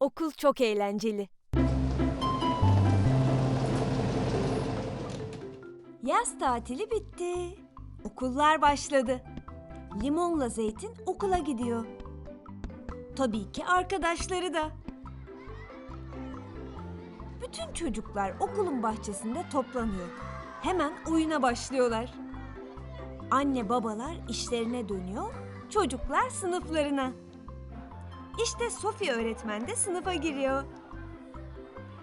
Okul çok eğlenceli. Yaz tatili bitti. Okullar başladı. Limonla Zeytin okula gidiyor. Tabii ki arkadaşları da. Bütün çocuklar okulun bahçesinde toplanıyor. Hemen oyuna başlıyorlar. Anne babalar işlerine dönüyor, çocuklar sınıflarına. İşte Sofya öğretmen de sınıfa giriyor.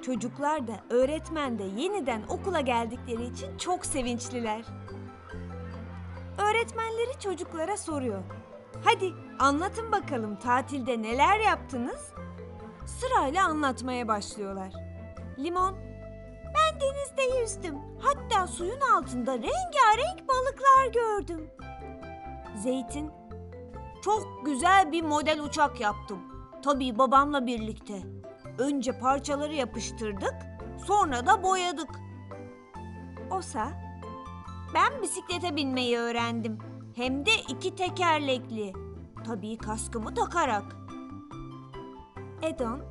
Çocuklar da öğretmen de yeniden okula geldikleri için çok sevinçliler. Öğretmenleri çocuklara soruyor. Hadi anlatın bakalım tatilde neler yaptınız? Sırayla anlatmaya başlıyorlar. Limon, ben denizde yüzdüm. Hatta suyun altında rengarenk balıklar gördüm. Zeytin, çok güzel bir model uçak yaptım. Tabii babamla birlikte. Önce parçaları yapıştırdık, sonra da boyadık. Osa, ben bisiklete binmeyi öğrendim. Hem de iki tekerlekli. Tabii kaskımı takarak. Edon,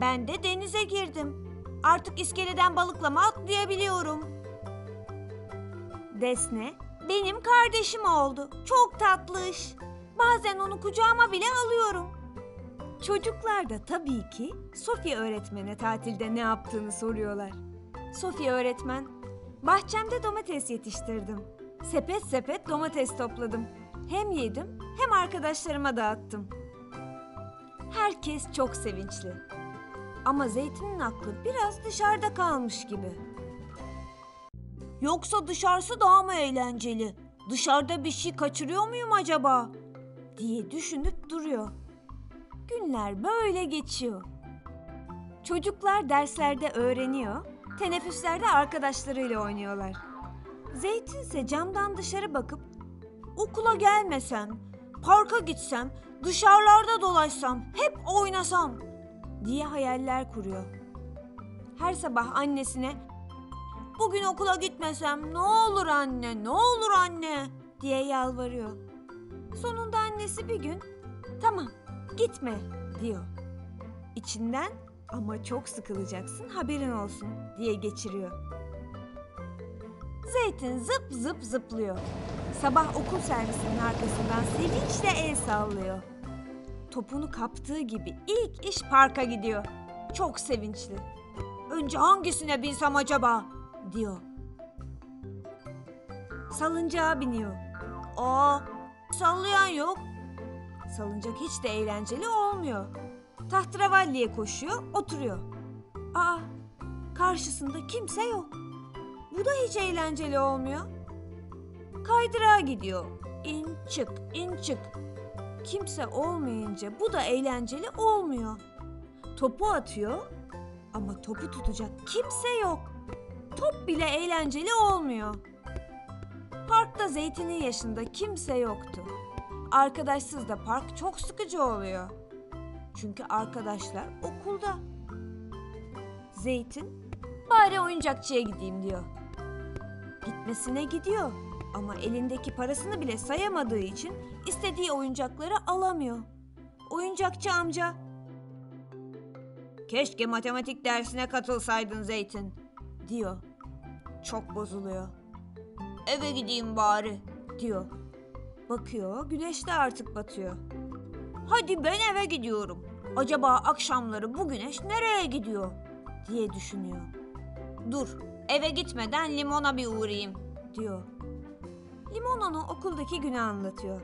ben de denize girdim. Artık iskeleden balıklama atlayabiliyorum. Desne, benim kardeşim oldu. Çok tatlış. Bazen onu kucağıma bile alıyorum. Çocuklar da tabii ki Sofya öğretmene tatilde ne yaptığını soruyorlar. Sofya öğretmen, bahçemde domates yetiştirdim. Sepet sepet domates topladım. Hem yedim hem arkadaşlarıma dağıttım. Herkes çok sevinçli. Ama Zeytin'in aklı biraz dışarıda kalmış gibi. Yoksa dışarısı daha mı eğlenceli? Dışarıda bir şey kaçırıyor muyum acaba? Diye düşünüp duruyor. Günler böyle geçiyor. Çocuklar derslerde öğreniyor, teneffüslerde arkadaşlarıyla oynuyorlar. Zeytin ise camdan dışarı bakıp okula gelmesem, parka gitsem, dışarılarda dolaşsam, hep oynasam diye hayaller kuruyor. Her sabah annesine bugün okula gitmesem ne olur anne, ne olur anne diye yalvarıyor. Sonunda annesi bir gün tamam gitme diyor. İçinden ama çok sıkılacaksın haberin olsun diye geçiriyor. Zeytin zıp zıp zıplıyor. Sabah okul servisinin arkasından sevinçle el sallıyor. Topunu kaptığı gibi ilk iş parka gidiyor. Çok sevinçli. Önce hangisine binsem acaba diyor. Salıncağa biniyor. Aa, sallayan yok. Salıncak hiç de eğlenceli olmuyor. Tahterevalliye koşuyor, oturuyor. Aa, karşısında kimse yok. Bu da hiç eğlenceli olmuyor. Kaydırağa gidiyor. İn çık, in çık. Kimse olmayınca bu da eğlenceli olmuyor. Topu atıyor ama topu tutacak kimse yok. Top bile eğlenceli olmuyor. Parkta Zeytin'in yaşında kimse yoktu. Arkadaşsız da park çok sıkıcı oluyor. Çünkü arkadaşlar okulda. Zeytin bari oyuncakçıya gideyim diyor. Gitmesine gidiyor ama elindeki parasını bile sayamadığı için istediği oyuncakları alamıyor. Oyuncakçı amca Keşke matematik dersine katılsaydın Zeytin diyor. Çok bozuluyor. Eve gideyim bari diyor. Bakıyor güneş de artık batıyor. Hadi ben eve gidiyorum. Acaba akşamları bu güneş nereye gidiyor diye düşünüyor. Dur eve gitmeden limona bir uğrayayım diyor. Limon ona okuldaki günü anlatıyor.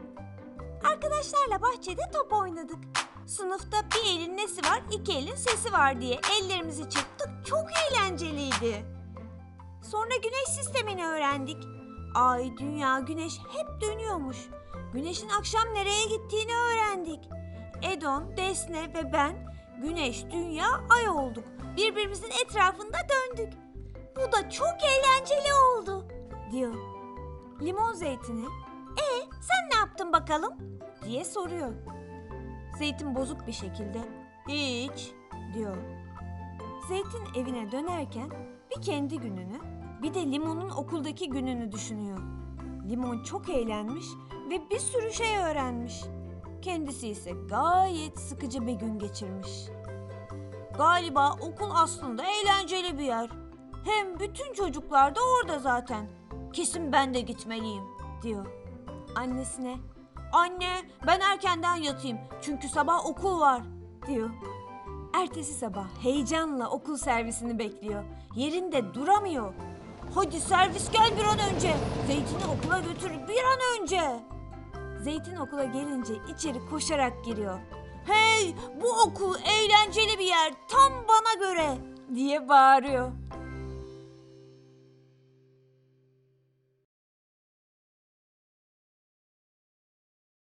Arkadaşlarla bahçede top oynadık. Sınıfta bir elin nesi var, iki elin sesi var diye ellerimizi çırptık. Çok eğlenceliydi. Sonra güneş sistemini öğrendik. Ay, dünya, güneş hep dönüyormuş. Güneşin akşam nereye gittiğini öğrendik. Edon, Desne ve ben güneş, dünya, ay olduk. Birbirimizin etrafında döndük. Bu da çok eğlenceli oldu diyor. Limon zeytini, e sen ne yaptın bakalım diye soruyor. Zeytin bozuk bir şekilde hiç diyor. Zeytin evine dönerken bir kendi gününü bir de Limon'un okuldaki gününü düşünüyor. Limon çok eğlenmiş ve bir sürü şey öğrenmiş. Kendisi ise gayet sıkıcı bir gün geçirmiş. Galiba okul aslında eğlenceli bir yer. Hem bütün çocuklar da orada zaten. Kesin ben de gitmeliyim diyor. Annesine anne ben erkenden yatayım çünkü sabah okul var diyor. Ertesi sabah heyecanla okul servisini bekliyor. Yerinde duramıyor. Hadi servis gel bir an önce. Zeytin'i okula götür bir an önce. Zeytin okula gelince içeri koşarak giriyor. Hey bu okul eğlenceli bir yer tam bana göre diye bağırıyor.